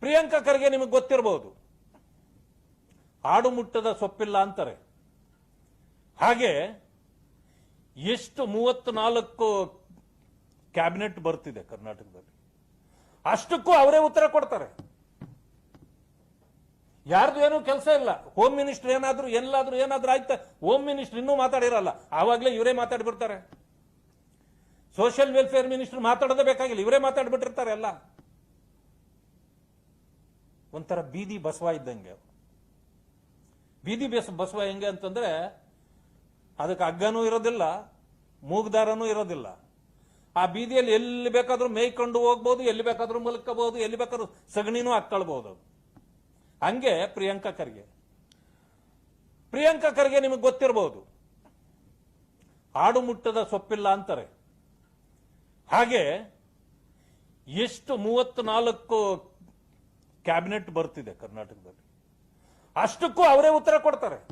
ಪ್ರಿಯಾಂಕಾ ಖರ್ಗೆ ನಿಮಗೆ ಗೊತ್ತಿರಬಹುದು. ಆಡು ಮುಟ್ಟದ ಸೊಪ್ಪಿಲ್ಲ ಅಂತಾರೆ. ಹಾಗೆ ಎಷ್ಟು ಮೂವತ್ನಾಲ್ಕು ಕ್ಯಾಬಿನೆಟ್ ಬರ್ತಿದೆ ಕರ್ನಾಟಕದಲ್ಲಿ. ಅಷ್ಟಕ್ಕೂ ಅವರೇ ಉತ್ತರ ಕೊಡ್ತಾರೆ. ಯಾರ್ದು ಏನೂ ಕೆಲಸ ಇಲ್ಲ. ಹೋಮ್ ಮಿನಿಸ್ಟರ್ ಏನಾದರೂ, ಎಲ್ಲಾದ್ರೂ ಏನಾದ್ರೂ ಆಯ್ತಾ? ಹೋಮ್ ಮಿನಿಸ್ಟರ್ ಇನ್ನೂ ಮಾತಾಡಿರಲ್ಲ. ಆವಾಗಲೇ ಇವರೇ ಮಾತಾಡ್ಬಿಡ್ತಾರೆ. ಸೋಷಿಯಲ್ ವೆಲ್ಫೇರ್ ಮಿನಿಸ್ಟರ್ ಮಾತಾಡೋದೇ ಬೇಕಾಗಿಲ್ಲ. ಇವರೇ ಮಾತಾಡ್ಬಿಟ್ಟಿರ್ತಾರೆ ಎಲ್ಲ. ಒಂಥರ ಬೀದಿ ಬಸವ ಇದ್ದಂಗೆ. ಬೀದಿ ಬೇಸ, ಬಸವ ಹೆಂಗೆ ಅಂತಂದ್ರೆ ಅದಕ್ಕೆ ಹಗ್ಗನೂ ಇರೋದಿಲ್ಲ, ಮೂಗ್ದಾರನೂ ಇರೋದಿಲ್ಲ. ಆ ಬೀದಿಯಲ್ಲಿ ಎಲ್ಲಿ ಬೇಕಾದ್ರೂ ಮೇಯ್ಕೊಂಡು ಹೋಗ್ಬೋದು, ಎಲ್ಲಿ ಬೇಕಾದ್ರೂ ಮಲ್ಕೋಬಹುದು ಎಲ್ಲಿ ಬೇಕಾದ್ರೂ ಸಗಣಿನೂ ಹಾಕೊಳ್ಬಹುದು ಹಂಗೆ ಪ್ರಿಯಾಂಕಾ ಖರ್ಗೆ. ಪ್ರಿಯಾಂಕಾ ಖರ್ಗೆ ನಿಮಗೆ ಗೊತ್ತಿರಬಹುದು ಆಡು ಮುಟ್ಟದ ಸೊಪ್ಪಿಲ್ಲ ಅಂತಾರೆ. ಹಾಗೆ ಎಷ್ಟು ಮೂವತ್ನಾಲ್ಕು ಕ್ಯಾಬಿನೆಟ್ ಬರ್ತಿದೆ ಕರ್ನಾಟಕದಲ್ಲಿ. ಅಷ್ಟಕ್ಕೂ ಅವರೇ ಉತ್ತರ ಕೊಡ್ತಾರೆ.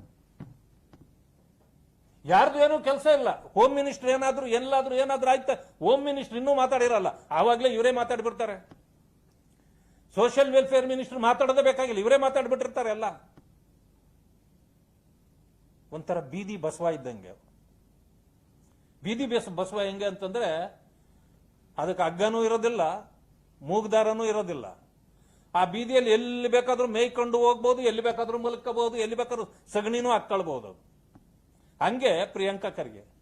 ಯಾರ್ದು ಏನೂ ಕೆಲಸ ಇಲ್ಲ. ಹೋಮ್ ಮಿನಿಸ್ಟರ್ ಏನಾದ್ರೂ, ಎಲ್ಲಾದ್ರೂ ಏನಾದ್ರೂ ಆಯ್ತಾ? ಹೋಮ್ ಮಿನಿಸ್ಟರ್ ಇನ್ನೂ ಮಾತಾಡಿರಲ್ಲ. ಆವಾಗಲೇ ಇವರೇ ಮಾತಾಡ್ಬಿಡ್ತಾರೆ. ಸೋಷಿಯಲ್ ವೆಲ್ಫೇರ್ ಮಿನಿಸ್ಟರ್ ಮಾತಾಡೋದೇ ಬೇಕಾಗಿಲ್ಲ. ಇವರೇ ಮಾತಾಡ್ಬಿಟ್ಟಿರ್ತಾರೆ ಎಲ್ಲ. ಒಂಥರ ಬೀದಿ ಬಸವ ಇದ್ದಂಗೆ. ಬೀದಿ ಬೇಸ, ಬಸವ ಹೆಂಗೆ ಅಂತಂದ್ರೆ, ಅದಕ್ಕೆ ಹಗ್ಗನೂ ಇರೋದಿಲ್ಲ, ಮೂಗ್ದಾರನೂ ಇರೋದಿಲ್ಲ. ಆ ಬೀದಿಯಲ್ಲಿ ಎಲ್ಲಿ ಬೇಕಾದ್ರೂ ಮೇಯ್ಕೊಂಡು ಹೋಗ್ಬೋದು, ಎಲ್ಲಿ ಬೇಕಾದ್ರೂ ಮಲ್ಕೋಬಹುದು, ಎಲ್ಲಿ ಬೇಕಾದ್ರೂ ಸಗಣಿನೂ ಹಾಕೊಳ್ಬಹುದು ಹಂಗೆ ಪ್ರಿಯಾಂಕಾ ಖರ್ಗೆ